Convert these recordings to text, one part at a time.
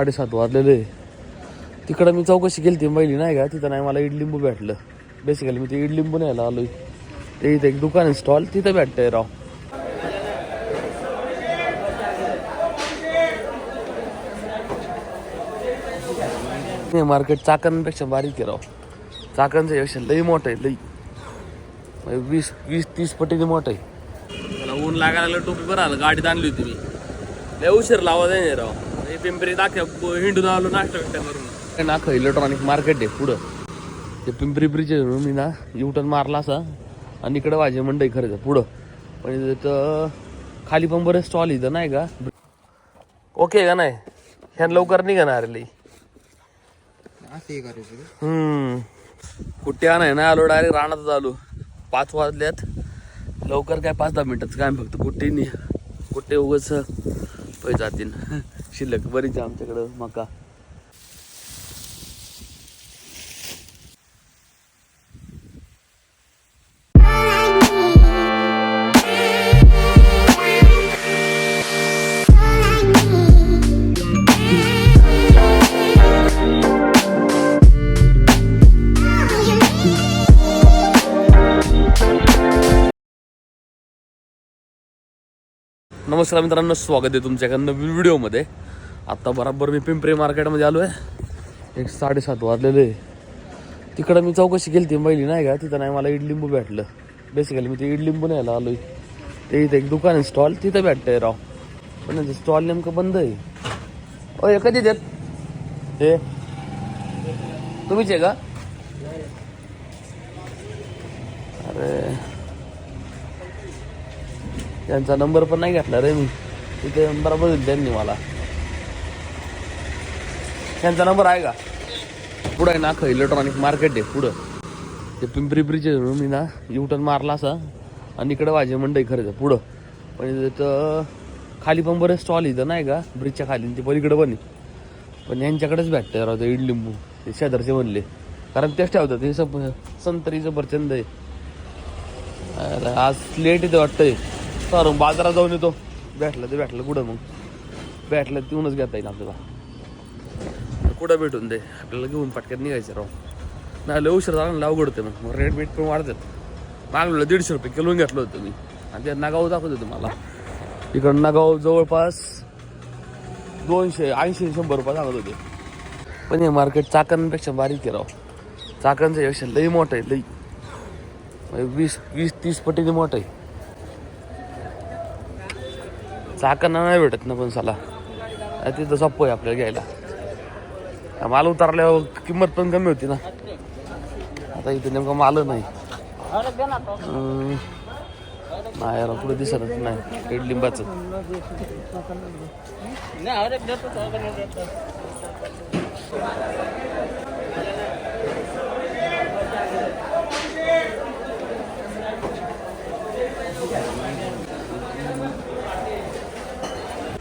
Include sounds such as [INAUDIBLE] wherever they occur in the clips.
साडेसात वाजलेले. तिकडं मी चौकशी केली ती पहिली नाही का? तिथं नाही मला इडलिंबू भेटलं. बेसिकली मी ते इडलिंबू न्यायला आलो ते इथे एक दुकान आहे स्टॉल तिथं भेटतंय राव. मार्केट चाकणपेक्षा बारीक आहे राव. चाकणचं पेक्षा लई मोठं आहे लई. म्हणजे वीस वीस तीस पटीने मोठं आहे. मला ऊन लागायला टोपी बरं आलं गाडीत आणली होती मी. लय उशीर लावा नाही राव. पिंपरी दाख्या हिंडून आलो नाश्ता करून हे नाखं इलेक्ट्रॉनिक मार्केट आहे पुढं. ते पिंपरी ब्रिज आहे मी ना युटर्न मारला असा. आणि इकडं वाजे मंडई खरं पुढं. पण इथं खाली पण बरेच स्टॉल इथं नाही का? ओके का नाही? ह्यान लवकर निघणार लई. कुठे नाही ना आलो डायरेक्ट रानात आलो. पाच वाजल्यात. लवकर काय पाच दहा मिनिटाचं काय फक्त. कुठे नाही कुठे उगच? जातीन. शिल्लक बरीच आमच्याकडं मका. नमस्कार मित्रांनो स्वागत आहे तुमच्या एका नवीन व्हिडिओमध्ये. आत्ता बराबर मी पिंपरी मार्केटमध्ये आलो आहे एक साडेसात वाजलेले तिकडं मी चौकशी केली ती पहिली नाही का? तिथं नाही मला इडलिंबू भेटलं. बेसिकली मी ते इडलिंबू न्यायला आलोय. ते इथं एक दुकान आहे स्टॉल तिथं भेटतंय राव. पण स्टॉल नेमकं बंद आहे. ओ कधी देत? हे? तुम्हीच आहे का? अरे. त्यांचा नंबर पण नाही घेतला रे मी. तिथे बरोबर दिली त्यांनी मला. त्यांचा नंबर आहे का? पुढं आहे ना खं इलेक्ट्रॉनिक मार्केट आहे पुढं. ते पिंपरी ब्रिज आहे मी ना युटर्न मारला असा. आणि इकडं वाजे मंडई खरं पुढं. पण तिथं खाली पण बरेच स्टॉल इथं नाही का? ब्रिजच्या खाली ते पलीकडं पण आहे. पण यांच्याकडेच भेटतं राव ते इडलिंबू. ते शेजारचे म्हणले कारण तेच ठेवतात हे सब संतरीचं प्रचंड आहे. अरे, आज लेट येते वाटतंय. सर बाजारात जाऊन येतो. भेटलं ते भेटलं कुठं मग? भेटलं तिथूनच घेता येईल आपल्याला. कुठं भेटून दे? आपल्याला घेऊन पटक्यात निघायचं राव. नाही लय उशीर झाला ना अवघड होते मग मग रेट बीट पण वाढतात. मागलं दीडशे रुपये किलो घेतलं होतं मी. आणि ते नागाव दाखवत होतं मला इकडं नागाव जवळपास दोनशे ऐंशी शंभर रुपये सांगत होते. पण हे मार्केट चाकणपेक्षा बारीक आहे राव. चाकणचं पेक्षा लई मोठं आहे लई. म्हणजे वीस वीस तीस पटीने मोठं आहे. चाकांना नाही भेटत ना पण साला. तिथं सोपं आहे आपल्याला घ्यायला. माल उतारल्यावर किंमत पण कमी होती ना. आता इथे नेमकं माल नाही. नाही यार कुठे दिसत नाही. लिंबाचं.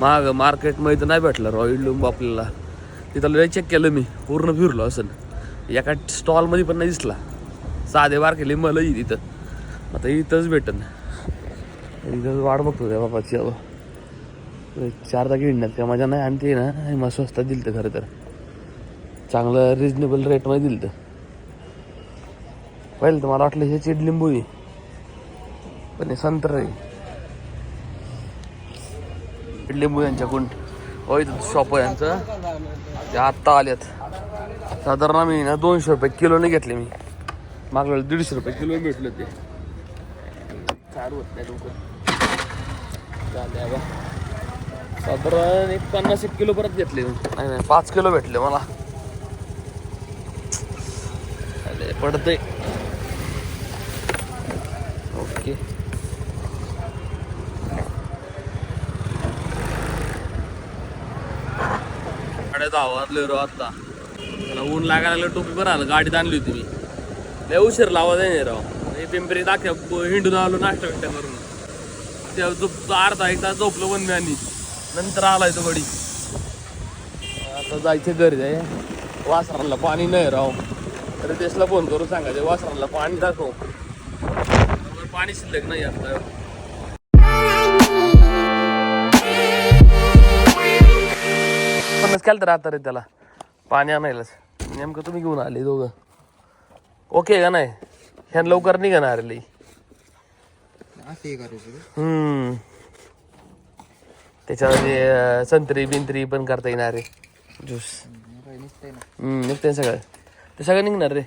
माग मार्केटमध्ये तर नाही भेटलं रॉ लिंबू आपल्याला तिथं लय चेक केलं मी पूर्ण फिरलो असं. एका स्टॉलमध्ये पण नाही दिसला. साधे बारके लिंब लई तिथं. आता इथंच भेटन. इथंच वाट बघतो त्या बाबाची चार चारदा घेण्यात काय मजा नाही. आणि ते ना मग मला स्वस्तात दिलं तर खरं तर. चांगलं रिजनेबल रेटमध्ये दिलं तर पहिलं तर मला वाटलं हे चिडलिंबू आहे. पण हे संत्र आहे. लिंबू यांच्याकडून. हो इथं शॉप आहे यांचं. ते आत्ता आल्यात साधारण आम्ही ना दोनशे रुपये किलोने घेतले मी. मागल्या दीडशे रुपये किलो भेटले ते. चार होत नाही लवकर बा. साधारण एक पन्नास एक किलो परत घेतले नाही नाही पाच किलो भेटले मला. अरे पडते ओके साडे दहा वाजले रो मला ऊन लागायला लागलं टोपी बरं आलं गाडीत आणली होती मी. लय उशीर लावा नाही राव. हे पिंपरी दाख्या हिंडून आलो नाश्ता बिष्टा करून. त्या झोप अर्धा एक तास झोपलो पण मी आणि. नंतर आलाय तो गडी आता जायचं घरी आहे. वासरांना पाणी नाही राव. तर तेसला फोन करून सांगायचं वासरांना पाणी दाखव. पाणी शिल्लक नाही आता. फोनच केला तर आता रे त्याला. पाणी आणायलाच. नेमकं तुम्ही घेऊन आले दोघं. ओके का नाही? ह्या लवकर निघणार लई. हे हम्म. त्याच्यामध्ये संत्री बिंत्री पण करता येणार रे ज्यूस हम्म, निघते सगळं. ते सगळं निघणार रे.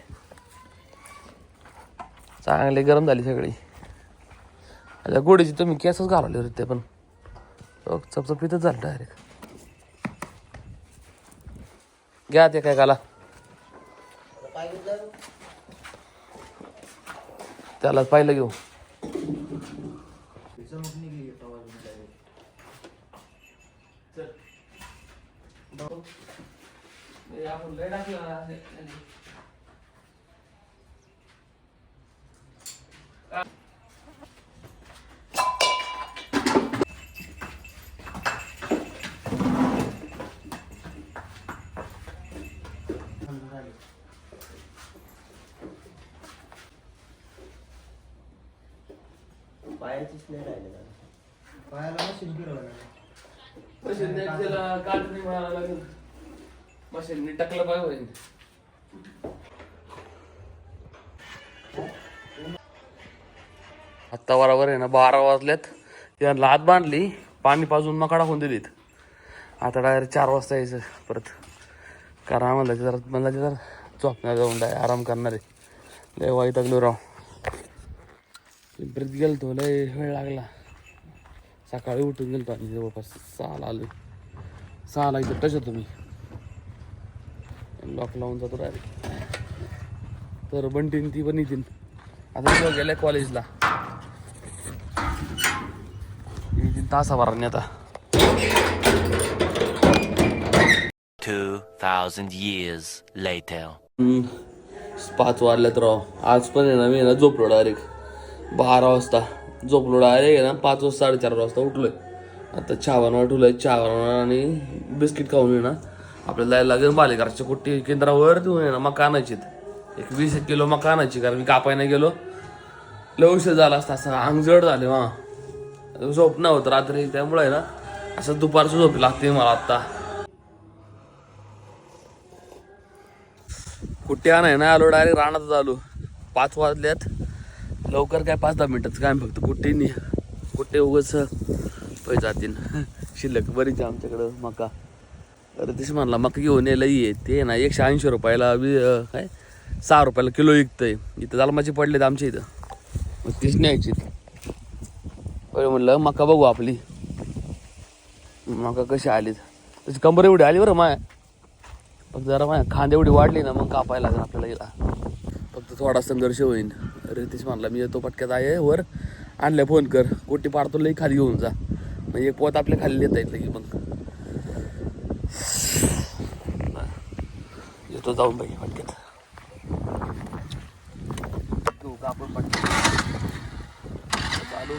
चांगले गरम झाली सगळी. आता गोडीची तुम्ही केसच घालवले रे ते पण. चपचपीतच झालं डायरेक्ट घ्या ते काय काला त्याला पाहिलं घेऊ. पायाला मशीन फिरवलं मशीन टाकलं पाहिजे आत्ता बरोबर आहे ना बारा वाजल्यात त्यांना हात बांधली पाणी पाजून मका टाकून दिलीत. आता डायरेक्ट चार वाजता यायचं परत. कारण आम्हाला जरा मला जरा झोपणार जाऊन डाय आराम करणार. आहे लय वाईट लागलो राव. पिंपरीत गेलतो लय वेळ लागला. सकाळी उठून गेलतो आणि जवळपास सहाला आलो सहाला इथं टच होतो मी. लॉक लावून जातो डायरेक्ट तर बंटीन ती पण येतील. आता तो गेल्या कॉलेजला येतील तासाभराने आता. 2,000 years later. हम्म, पाच वाजल्यात राव. आज पण आहे ना मी ना झोपलो डायरेक्ट बारा वाजता. झोपलो डायरेक्ट आहे ना पाच वाजता साडेचार वाजता उठलोय. आता चहा बनवा ठेवलंय. चहा बनवणार आणि बिस्किट खाऊन आहे ना आपल्याला जायला लागेल बालेकरच्या कुट्टी केंद्रावर तिथून ना मका आणायची एक वीस एक किलो मका आणायची कारण मी कापायला गेलो. लय उशीर झाला असता असं अंग जड झाले हा. झोप न होत रात्री त्यामुळे आहे ना असं दुपारचं झोप लागते मला आत्ता कुठे नाही ना आलो डायरेक्ट रानातच आलो. पाच वाजल्यात. लवकर काय पाच दहा मिनिटाचं काय फक्त. कुठे नाही कुठे उगच पै जातील [LAUGHS] शिल्लक बरीच आहे आमच्याकडं मका. तर तेच म्हणला मका घेऊन यायला ये. ते ना एकशे ऐंशी रुपयाला बी काय? सहा रुपयाला किलो विकतंय. इथं जालमाचे पडलेत आमच्या इथं. मग तीच न्यायची. पहिले म्हणलं मका बघू आपली. मका कशी आलीत. तशी कंबर एवढी आली बरं माय. पण जरा माझ्या खांदे एवढी वाढली ना मग कापायला लागेल आपल्याला हिला. फक्त थोडा संघर्ष होईल रितीश म्हणला मी येतो पटक्यात आहे वर. आणल्या फोन कर. गोटी पाडतो लई खाली घेऊन जा. मग एक पोत आपल्या खाली येता येईल की मग. येतो जाऊन पाहिजे पटक्यात. घेऊ का आपण पटक्यात चालू.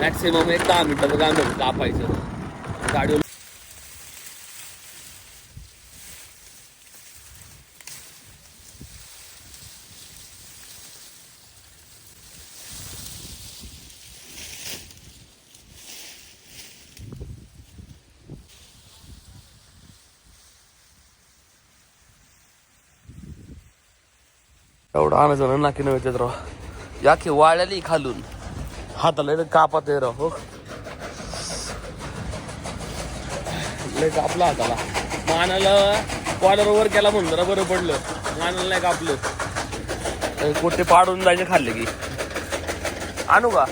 मॅक्सिमम एक दहा मिनिटाचं काम होतं कापायचं. गाडीवर एवढं आणायचं नाकी नव्हे राव याखे वाळली खालून. हाताला इकडे कापात हो. लय कापला हाताला. मानाला कॉलर वर केला म्हणून जरा बरं पडलं. मानाला नाही कापलं. कुठे पाडून जायचे खाल्ले की. आणू का?